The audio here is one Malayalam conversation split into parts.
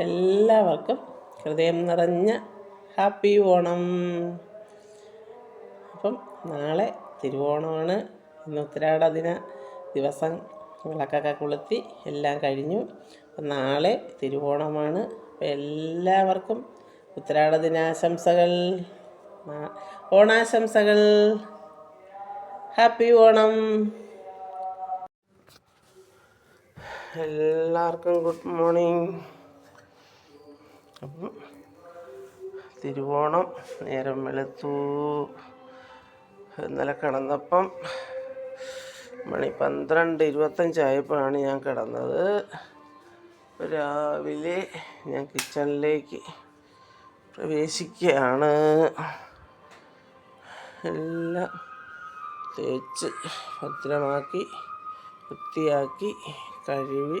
എല്ലാവർക്കും ഹൃദയം നിറഞ്ഞ ഹാപ്പി ഓണം. അപ്പം നാളെ തിരുവോണമാണ്. ഇന്ന് ഉത്തരാട ദിന ദിവസം. വിളക്കൊക്കെ കൊളുത്തി എല്ലാം കഴിഞ്ഞു. അപ്പം നാളെ തിരുവോണമാണ്. അപ്പം എല്ലാവർക്കും ഉത്തരാട ദിനാശംസകൾ. ഓണാശംസകൾ. ഹാപ്പി ഓണം. എല്ലാവർക്കും ഗുഡ് മോർണിംഗ്. അപ്പം തിരുവോണം നേരം വെളുത്തു. ഇന്നലെ കിടന്നപ്പം മണി പന്ത്രണ്ട് ഇരുപത്തഞ്ചായപ്പോഴാണ് ഞാൻ കിടന്നത്. രാവിലെ ഞാൻ കിച്ചണിലേക്ക് പ്രവേശിക്കുകയാണ്. എല്ലാം തേച്ച് ഭദ്രമാക്കി വൃത്തിയാക്കി കഴുകി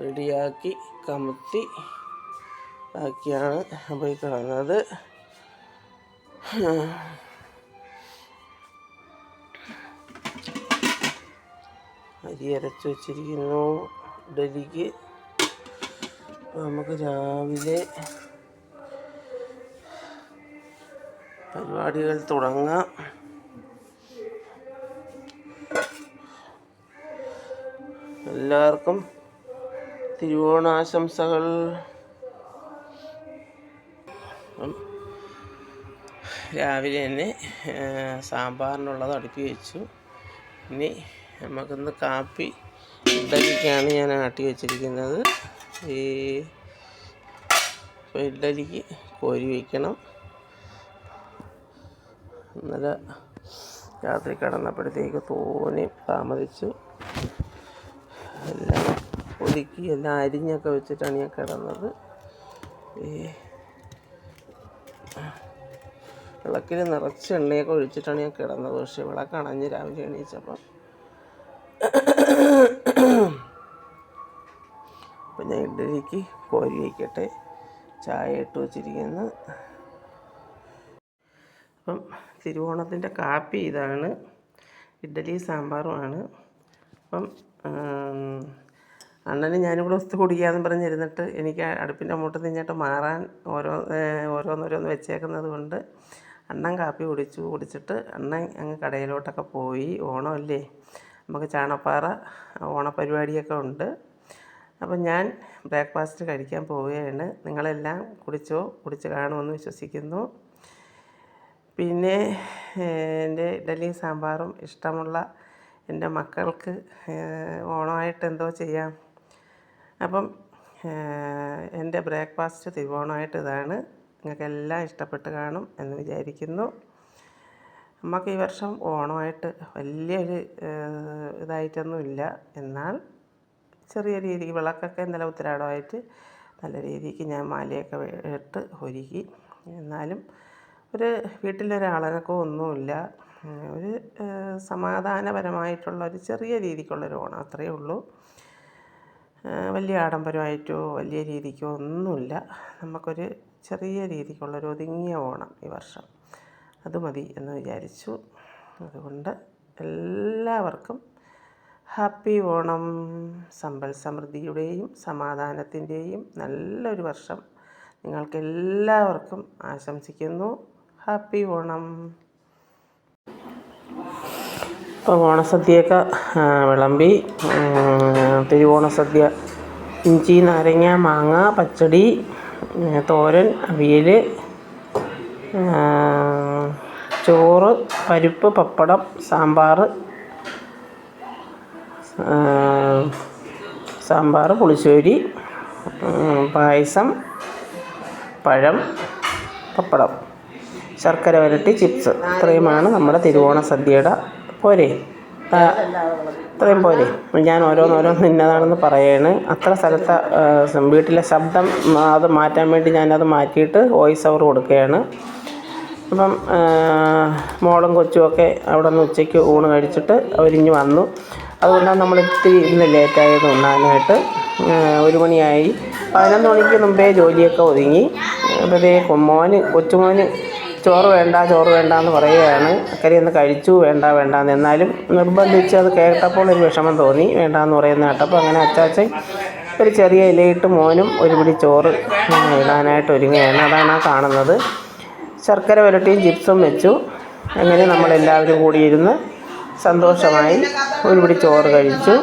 റെഡിയാക്കി കമത്തി ആക്കിയാണ് പോയി കിടന്നത് അരി അരച്ച് വെച്ചിരിക്കുന്നു ഡൽഹിക്ക്. നമുക്ക് രാവിലെ പരിപാടികൾ തുടങ്ങാം. എല്ലാവർക്കും തിരുവോണാശംസകൾ. അപ്പം രാവിലെ തന്നെ സാമ്പാറിനുള്ളത് അടുപ്പി വെച്ചു. ഇനി നമുക്കിന്ന് കാപ്പി ഇഡലിക്കാണ് ഞാൻ ആട്ടി വെച്ചിരിക്കുന്നത്. ഈ ഇഡലിക്ക് കോരി വയ്ക്കണം ഇന്നലെ രാത്രി കിടന്നപ്പോഴത്തേക്ക് തോന്നി താമസിച്ചു. എല്ലാം ഒതുക്കി എല്ലാം അരിഞ്ഞൊക്കെ വെച്ചിട്ടാണ് ഞാൻ കിടന്നത്. ഈ വിളക്കിൽ നിറച്ച് എണ്ണയൊക്കെ ഒഴിച്ചിട്ടാണ് ഞാൻ കിടന്നത്. പക്ഷേ വിളക്ക് അണഞ്ഞ് രാവിലെ എണീച്ചപ്പം. അപ്പം ഞാൻ ഇഡലിക്ക് കോരി വയ്ക്കട്ടെ. ചായ ഇട്ട് വച്ചിരിക്കുന്നു. അപ്പം തിരുവോണത്തിന്റെ കാപ്പി ഇതാണ്. ഇഡ്ഡലി സാമ്പാറുമാണ് അപ്പം ആം, ഞാനും കൂടെ ഒത്തു കുടിക്കാന്ന് പറഞ്ഞിരുന്നിട്ട് എനിക്ക് അടുപ്പിന്റെ മുകളിൽ നിന്നിട്ട് മാറാൻ ഓരോ ഓരോന്നോരോന്ന് വെച്ചേക്കുന്നത് കൊണ്ട് അണ്ണൻ കാപ്പി കുടിച്ചു. കുടിച്ചിട്ട് അണ്ണൻ അങ്ങ് കടയിലോട്ടൊക്കെ പോയി. ഓണമല്ലേ? നമുക്ക് ചാണപ്പാറ ഓണപരിപാടിയൊക്കെ ഉണ്ട്. അപ്പം ഞാൻ ബ്രേക്ക്ഫാസ്റ്റ് കഴിക്കാൻ പോവുകയാണ്. നിങ്ങളെല്ലാം കുടിച്ചോ? കുടിച്ച് കാണുമെന്ന് വിശ്വസിക്കുന്നു. പിന്നെ എന്റെ ഇഡലി സാമ്പാറും ഇഷ്ടമുള്ള എന്റെ മക്കൾക്ക് ഓണമായിട്ട് എന്തോ ചെയ്യാം. അപ്പം എന്റെ ബ്രേക്ക്ഫാസ്റ്റ് തിരുവോണമായിട്ട് ഇതാണ്. നിങ്ങൾക്കെല്ലാം ഇഷ്ടപ്പെട്ട് കാണും എന്ന് വിചാരിക്കുന്നു. നമുക്ക് ഈ വർഷം ഓണമായിട്ട് വലിയൊരു ഇതായിട്ടൊന്നുമില്ല. എന്നാൽ ചെറിയ രീതിക്ക് വിളക്കൊക്കെ ഇന്നലെ ഉത്തരാടമായിട്ട് നല്ല രീതിക്ക് ഞാൻ മാലയൊക്കെ ഇട്ട് ഒരുക്കി. എന്നാലും ഒരു വീട്ടിലൊരാളനക്കോ ഒന്നുമില്ല. ഒരു സമാധാനപരമായിട്ടുള്ള ഒരു ചെറിയ രീതിക്കുള്ളൊരു ഓണം അത്രയേ ഉള്ളൂ. വലിയ ആഡംബരമായിട്ടോ വലിയ രീതിക്കോ ഒന്നുമില്ല. നമുക്കൊരു ചെറിയ രീതിക്കുള്ളൊരു ഒതുങ്ങിയ ഓണം ഈ വർഷം. അത് മതി എന്ന് വിചാരിച്ചു. അതുകൊണ്ട് എല്ലാവർക്കും ഹാപ്പി ഓണം. സമ്പൽ സമൃദ്ധിയുടെയും സമാധാനത്തിന്റെയും നല്ലൊരു വർഷം. നിങ്ങൾക്ക് എല്ലാവർക്കും ആശംസിക്കുന്നു. ഹാപ്പി ഓണം. ഇപ്പോൾ ഓണസദ്യയൊക്കെ വിളമ്പി തിരുവോണസദ്യ ഇഞ്ചി നാരങ്ങ മാങ്ങ പച്ചടി തോരൻ അവിയൽ ചോറ് പരിപ്പ് പപ്പടം സാമ്പാർ സാമ്പാർ പുളിശ്ശേരി പായസം പഴം പപ്പടം ശർക്കര വരട്ടി ചിപ്സ്. ഇത്രയുമാണ് നമ്മുടെ തിരുവോണ സദ്യയുടെ പോരെ? അത്രയും പോരെ. ഞാൻ ഓരോന്നോരോന്ന് ഇന്നതാണെന്ന് പറയാണ്. അത്ര സ്ഥലത്ത് വീട്ടിലെ ശബ്ദം അത് മാറ്റാൻ വേണ്ടി ഞാനത് മാറ്റിയിട്ട് വോയിസ് ഓവർ കൊടുക്കുകയാണ്. അപ്പം മോളും കൊച്ചുമൊക്കെ അവിടെ നിന്ന് ഉച്ചയ്ക്ക് ഊണ് കഴിച്ചിട്ട് അവരിഞ്ഞ് വന്നു. അതുകൊണ്ടാണ് നമ്മൾ ഇത്തിരി ഇന്ന് ലേറ്റായത് ഉണ്ണാനായിട്ട്. ഒരു മണിയായി. പതിനൊന്ന് മണിക്ക് മുമ്പേ ജോലിയൊക്കെ ഒതുങ്ങി. അപ്പോഴത്തേക്കും മോന് കൊച്ചുമോന് ചോറ് വേണ്ട ചോറ് വേണ്ട എന്ന് പറയുകയാണ്. അക്കരെ ഒന്ന് കഴിച്ചു വേണ്ട വേണ്ട എന്ന് എന്നാലും നിർബന്ധിച്ച് അത് കേട്ടപ്പോൾ ഒരു വിഷമം തോന്നി. വേണ്ട എന്ന് പറയുന്ന കേട്ടപ്പോൾ അങ്ങനെ അച്ചാച്ചൻ ഒരു ചെറിയ ഇലയിട്ട് മോനും ഒരു പിടി ചോറ് ഇടാനായിട്ട് ഒരുങ്ങുകയാണ്. അതാണ് ആ കാണുന്നത്. ശർക്കര വരട്ടിയും ചിപ്സും വെച്ചു. അങ്ങനെ നമ്മളെല്ലാവരും കൂടിയിരുന്ന് സന്തോഷമായി ഒരു പിടി ചോറ് കഴിച്ചു.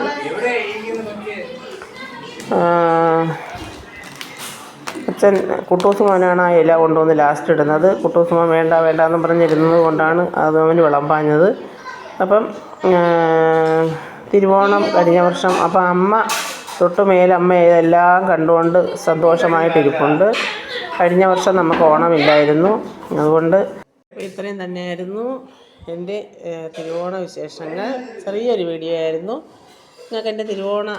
അച്ഛൻ കുട്ടൂസ് മോനാണ് ആ ഇല കൊണ്ടുവന്ന് ലാസ്റ്റ് ഇടുന്നത്. കുട്ടൂസ് മോൻ വേണ്ട വേണ്ട എന്ന് പറഞ്ഞിരുന്നത് കൊണ്ടാണ് അത് അവന് വിളമ്പാഞ്ഞത്. അപ്പം തിരുവോണം കഴിഞ്ഞ വർഷം അപ്പം അമ്മ തൊട്ട് മേലമ്മ ഇതെല്ലാം കണ്ടുകൊണ്ട് സന്തോഷമായിട്ടിരിപ്പുണ്ട് കഴിഞ്ഞ വർഷം നമുക്ക് ഓണമില്ലായിരുന്നു. അതുകൊണ്ട് ഇത്രയും തന്നെയായിരുന്നു എന്റെ തിരുവോണ വിശേഷങ്ങൾ. ചെറിയൊരു വീഡിയോ ആയിരുന്നു. നിങ്ങൾക്ക് എന്റെ തിരുവോണ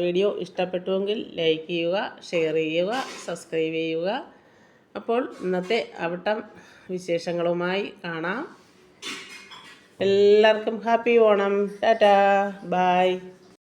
വീഡിയോ ഇഷ്ടപ്പെട്ടുവെങ്കിൽ ലൈക്ക് ചെയ്യുക ഷെയർ ചെയ്യുക സബ്സ്ക്രൈബ് ചെയ്യുക. അപ്പോൾ ഇന്നത്തെ അവിട്ടം വിശേഷങ്ങളുമായി കാണാം. എല്ലാവർക്കും ഹാപ്പി ഓണം. ടാറ്റാ. ബായ്